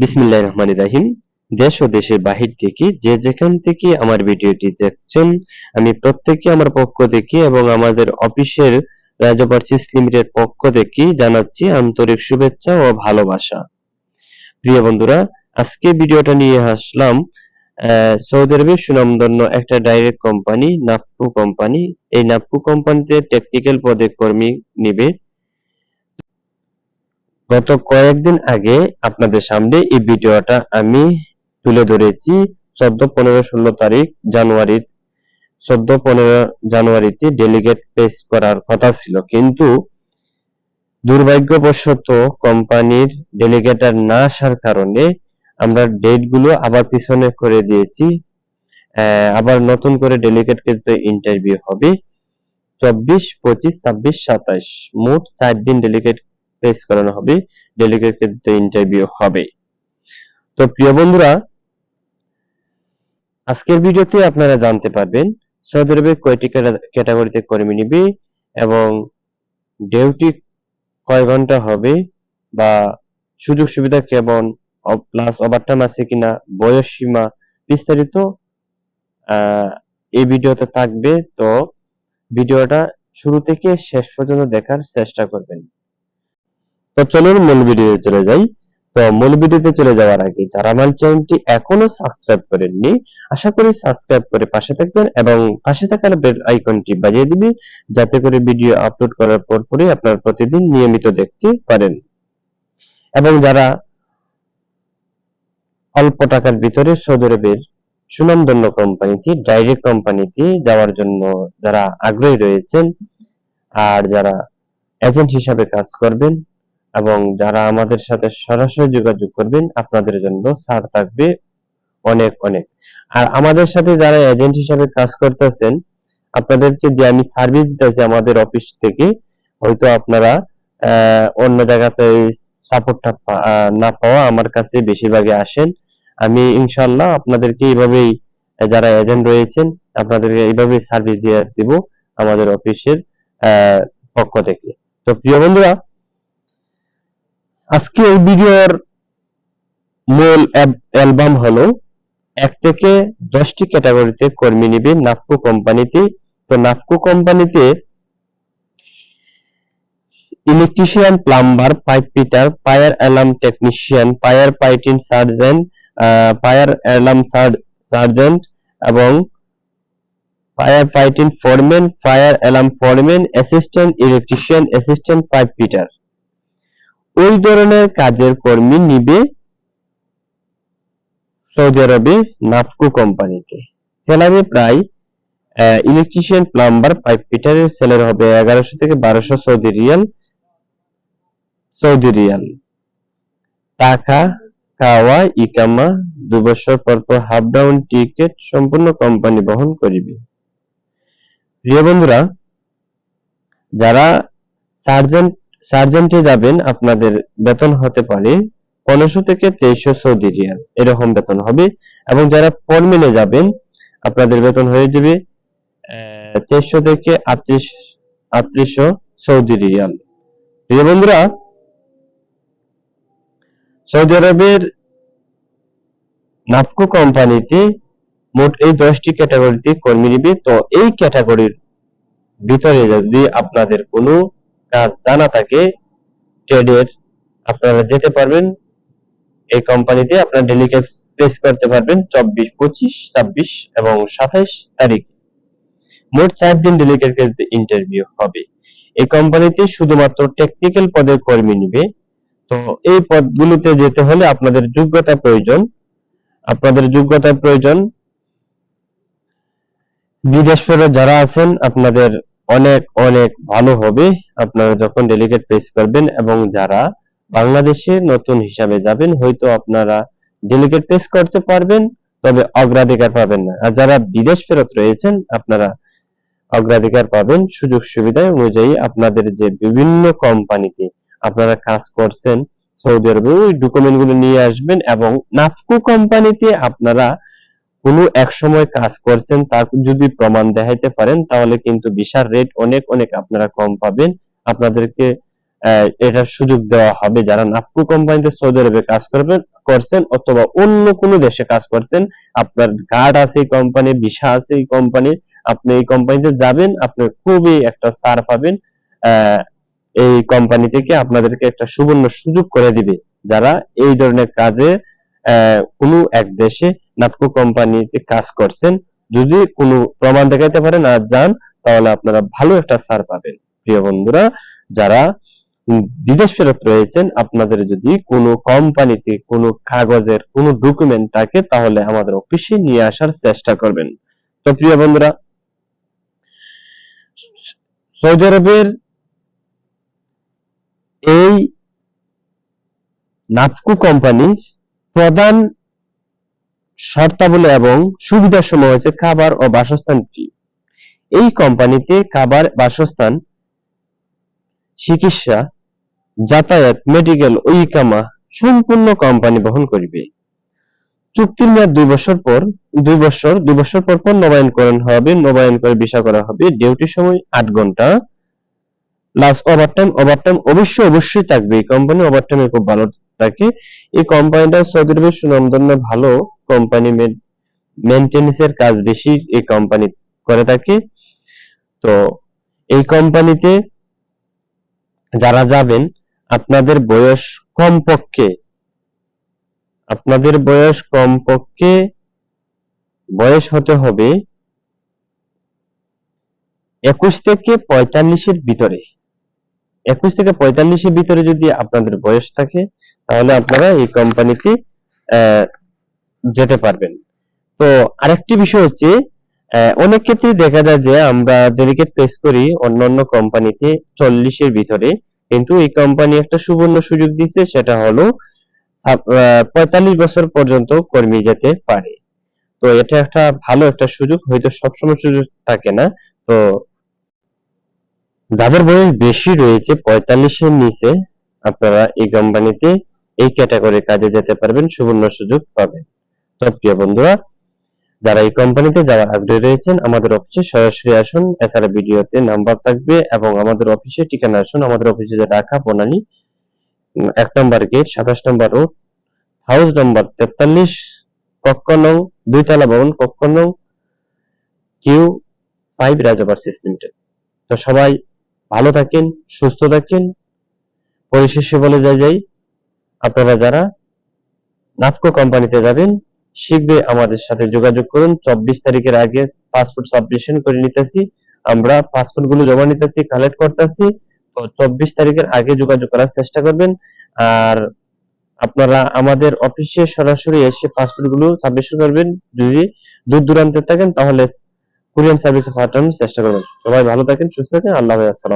বিসমিল্লাহির রহমানির রহিম। দেশ ও দেশের বাহির থেকে যে যেখান থেকে আমার ভিডিওটি দেখছেন, আমি প্রত্যেককে আমার পক্ষ থেকে এবং আমাদের অফিসের রাজপার্সিস লিমিটেড পক্ষ থেকে জানাচ্ছি আন্তরিক শুভেচ্ছা ও ভালোবাসা। প্রিয় বন্ধুরা, আজকে ভিডিওটা নিয়ে আসলাম সৌদি আরবের সুনামধন্য একটা ডাইরেক্ট কোম্পানি নাফকু কোম্পানি এই নাফকু কোম্পানিতে টেকনিক্যাল পদে কর্মী নিবে। গত কয়েকদিন আগে আপনাদের সামনে এই ভিডিওটা আমি তুলে ধরেছি চোদ্দ, পনেরো, ষোলো তারিখ জানুয়ারির। চোদ্দ, পনেরো জানুয়ারিতে ডেলিগেট পেশ করার কথা ছিল। কিন্তু দুর্ভাগ্যবশত কোম্পানির ডেলিগেটার না আসার কারণে আমরা ডেটগুলো আবার পিছনে করে দিয়েছি। আবার নতুন করে ডেলিগেট কিন্তু ইন্টারভিউ হবে। চব্বিশ, পঁচিশ, ছাব্বিশ সাতাশ মোট চার দিন ডেলিগেট পেশ করানো হবে ডেলিগেট কিন্তু ইন্টারভিউ হবে। তো প্রিয় বন্ধুরা, আজকের ভিডিওতে আপনারা জানতে পারবেন সৌদি আরবে কয়টি ক্যাটা- ক্যাটাগরিতে কর্মী নিবে এবং ডিউটি কয় ঘণ্টা হবে বা সুযোগ সুবিধা কেমন প্লাস ওভারটাইম আছে কিনা, বয়স সীমা বিস্তারিত এই ভিডিওতে থাকবে। তো ভিডিওটা শুরু থেকে শেষ পর্যন্ত দেখার চেষ্টা করবেন। তো চলুন মূল ভিডিওতে চলে যাই। তো মূল ভিডিওতে চলে যাওয়ার আগে যারা আমার চ্যানেলটি এখনও সাবস্ক্রাইব করেননি, আশা করি সাবস্ক্রাইব করে পাশে থাকবেন এবং পাশে থাকা বেল আইকনটি বাজিয়ে দিবেন, যাতে করে ভিডিও আপলোড করার পর আপনারা প্রতিদিন নিয়মিত দেখতে পারেন। এবং যারা অল্প টাকার ভিতরে সৌদি আরবের সুনামধন্য কোম্পানিতে ডাইরেক্ট কোম্পানিতে যাওয়ার জন্য যারা আগ্রহী রয়েছেন, আর যারা এজেন্ট হিসাবে কাজ করবেন এবং যারা আমাদের সাথে সরাসরি যোগাযোগ করবেন, আপনাদের জন্য ছাড় থাকবে অনেক অনেক। আর আমাদের সাথে যারা এজেন্ট হিসাবে কাজ করতেছেন, আপনাদেরকে যে আমি সার্ভিস দিতেছি আমাদের অফিস থেকে, হয়তো আপনারা অন্য জায়গাতে সাপোর্টটা না পাওয়া আমার কাছে বেশিরভাগই আসেন। আমি ইনশাল্লাহ আপনাদেরকে এইভাবেই, যারা এজেন্ট রয়েছেন, আপনাদেরকে এইভাবেই সার্ভিস দিয়ে দিব আমাদের অফিসের পক্ষ থেকে। তো প্রিয় বন্ধুরা আজকে এই ভিডিওর মূল অ্যালবাম হলো এক থেকে দশটি ক্যাটাগরিতে কর্মী নিবে নাফকো কোম্পানিতে। তো নাফকো কোম্পানিতে electrician plumber pipe fitter fire alarm technician fire fighting sergeant fire alarm sergeant এবং fire fighting foreman fire alarm foreman assistant electrician assistant pipe fitter ওই ধরনের কাজের কর্মী নিবে সৌদি আরবে নাফকো কোম্পানিতে। স্যালারি প্রায় ইলেকট্রিশিয়ান প্লাম্বার পাইপ ফিটারের স্যালারি হবে এগারোশো থেকে বারোশো সৌদি রিয়াল সৌদি রিয়াল। টাকা, খাওয়া, ইকামা দু বছর পর পর হাফ ডাউন টিকেট সম্পূর্ণ কোম্পানি বহন করিবে। প্রিয় বন্ধুরা, যারা সার্জেন্ট সার্জেন্টে যাবেন, আপনাদের বেতন হতে পারে পনেরোশো থেকে তেইশশো সৌদি রিয়াল। এরকম বেতন হবে। এবং যারা ফরমেনে যাবেন, আপনাদের বেতন হয়ে যাবে তেইশশো থেকে আটত্রিশ, আটত্রিশশো সৌদি রিয়াল। প্রিয় বন্ধুরা, সৌদি আরবের নাফকো কোম্পানিতে মোট এই দশটি ক্যাটাগরিতে কর্মী নিবে। তো এই ক্যাটাগরির ভিতরে যদি আপনাদের কোনো কাজ জানা থাকে ট্রেডের আপনারা যেতে পারবেন, এই কোম্পানিতে আপনার ডেলিগেট প্লেস করতে পারবেন চব্বিশ, পঁচিশ, ছাব্বিশ এবং সাতাইশ তারিখ। মোট চার দিন ডেলিগেট ইন্টারভিউ হবে। এই কোম্পানিতে শুধুমাত্র টেকনিক্যাল পদের কর্মী নিবে। তো এই পদগুলোতে যেতে হলে আপনাদের যোগ্যতা প্রয়োজন। আপনাদের যোগ্যতা প্রয়োজন। বিদেশ ফেরত যারা আছেন, আপনাদের অনেক অনেক ভালো হবে। আপনারা যখন ডেলিগেট পেশ করবেন এবং যারা বাংলাদেশে নতুন হিসাবে যাবেন, হয়তো আপনারা ডেলিগেট পেশ করতে পারবেন, তবে অগ্রাধিকার পাবেন না। আর যারা বিদেশ ফেরত রয়েছেন, আপনারা অগ্রাধিকার পাবেন সুযোগ সুবিধা অনুযায়ী আপনাদের যে বিভিন্ন কোম্পানিতে আপনারা কাজ করছেন, সৌদি আরবে ওই ডকুমেন্ট নিয়ে আসবেন এবং নাফকো কোম্পানিতে আপনারা কোনো এক সময় কাজ করছেন, তার যদি প্রমাণ দেখাইতে পারেন, তাহলে কিন্তু বিশাল রেট অনেক অনেক আপনারা কম পাবেন। আপনাদেরকে এটার সুযোগ দেওয়া হবে। যারা নাফকো কোম্পানিতে সৌদি আরবে কাজ করবেন করছেন অথবা অন্য কোনো দেশে কাজ করছেন, আপনার কার্ড আছে এই কোম্পানির ভিসা আছে এই কোম্পানির আপনি এই কোম্পানিতে যাবেন, আপনি খুবই একটা ছাড় পাবেন এই কোম্পানি থেকে আপনাদেরকে একটা সুবর্ণ সুযোগ করে দিবে। যারা এই ধরনের কাজে কোনো এক দেশে নাটকো কোম্পানিতে কাজ করছেন, যদি কোনো প্রমাণ দেখাতে পারেন আর যান, তাহলে আপনারা ভালো একটা ছাড় পাবেন। প্রিয় বন্ধুরা, যারা বিদেশ ফেরত রয়েছেন, আপনাদের যদি কোনো কোম্পানিতে কোনো কাগজের কোনো ডকুমেন্ট থাকে, তাহলে আমাদের অফিসে নিয়ে আসার চেষ্টা করবেন। তো প্রিয় বন্ধুরা, সৌদি আরবের এই নাফকু কোম্পানি প্রধান শর্তাবলী এবং সুবিধা সমূহ হচ্ছে খাবার ও বাসস্থান ফ্রি এই কোম্পানিতে খাবার, বাসস্থান, চিকিৎসা, যাতায়াত মেডিকেল ও ইকামা সম্পূর্ণ কোম্পানি বহন করিবে। চুক্তির মেয়াদ দুই বছর পর, দুই বছর দুই বছর পর পর নবায়ন করেন হবে নবায়ন করে ভিসা করা হবে। ডিউটির সময় আট ঘণ্টা। প্লাস ওভারটাইম ওভারটাইম অবশ্যই অবশ্যই থাকবে। এই কোম্পানি ওভারটাইমে খুব ভালো থাকে। এই কোম্পানিটা সৌদি আরবের সুনামধন্য ভালো। কোম্পানি মেনটেন্যান্সের কাজ বেশি এই কোম্পানি করে থাকে। তো এই কোম্পানিতে যারা যাবেন, আপনাদের বয়স কমপক্ষে, আপনাদের বয়স কমপক্ষে বয়স হতে হবে একুশ থেকে পঁয়তাল্লিশের ভিতরে। একুশ থেকে পঁয়তাল্লিশের ভিতরে যদি আপনাদের বয়স থাকে, তাহলে আপনারা এই কোম্পানিতে যেতে পারবেন। তো আরেকটি বিষয় হচ্ছে অনেক ক্ষেত্রে দেখা যায় যে আমরা ডেলিগেট পেস করি, অন্যান্য কোম্পানিতে চল্লিশের ভিতরে। কিন্তু এই কোম্পানি একটা সুবর্ণ সুযোগ দিচ্ছে, সেটা হলো পঁয়তাল্লিশ বছর পর্যন্ত কর্মী যেতে পারে। তো এটা একটা ভালো একটা সুযোগ, হয়তো সবসময় সুযোগ থাকে না। তো যাদের বয়স বেশি রয়েছে, পঁয়তাল্লিশের নিচে আপনারা এই কোম্পানিতে এই ক্যাটাগরির কাজে যেতে পারবেন, সুবর্ণ সুযোগ পাবেন। প্রিয় বন্ধুরা, যারা এই কোম্পানিতে যাওয়ার আগ্রহী রয়েছেন, আমাদের অফিসে সরাসরি আসুন। এছাড়া ভিডিওতে নাম্বার থাকবে এবং আমাদের অফিসে ঠিকানা আসুন। আমাদের অফিসে ঢাকা বনানী এক নম্বর গেট, সাতাশ নম্বর রোড, হাউস নম্বর তেতাল্লিশ কক্ষ নং দুইতলা ভবন কক্ষ নং কিউ ফাইভ রাজাবার লিমিটেড। তো সবাই ভালো থাকেন, সুস্থ থাকেন। পরিশেষে বলে যাই যাই, আপনারা যারা নাফকো কোম্পানিতে যাবেন শীঘ্রই আমাদের সাথে যোগাযোগ করুন। চব্বিশ তারিখের আগে পাসপোর্ট সাবমিশন করে নিতেছি। আমরা পাসপোর্টগুলো জমা নিতেছি কালেক্ট করতেছি। তো চব্বিশ তারিখের আগে যোগাযোগ করার চেষ্টা করবেন। আর আপনারা আমাদের অফিসে সরাসরি এসে পাসপোর্টগুলো সাবমিশন করবেন। যদি দূর দূরান্তে থাকেন, তাহলে কুরিয়ান সার্ভিসে পাঠানোর চেষ্টা করবেন। সবাই ভালো থাকেন, সুস্থ থাকেন। আল্লাহ আসসালাম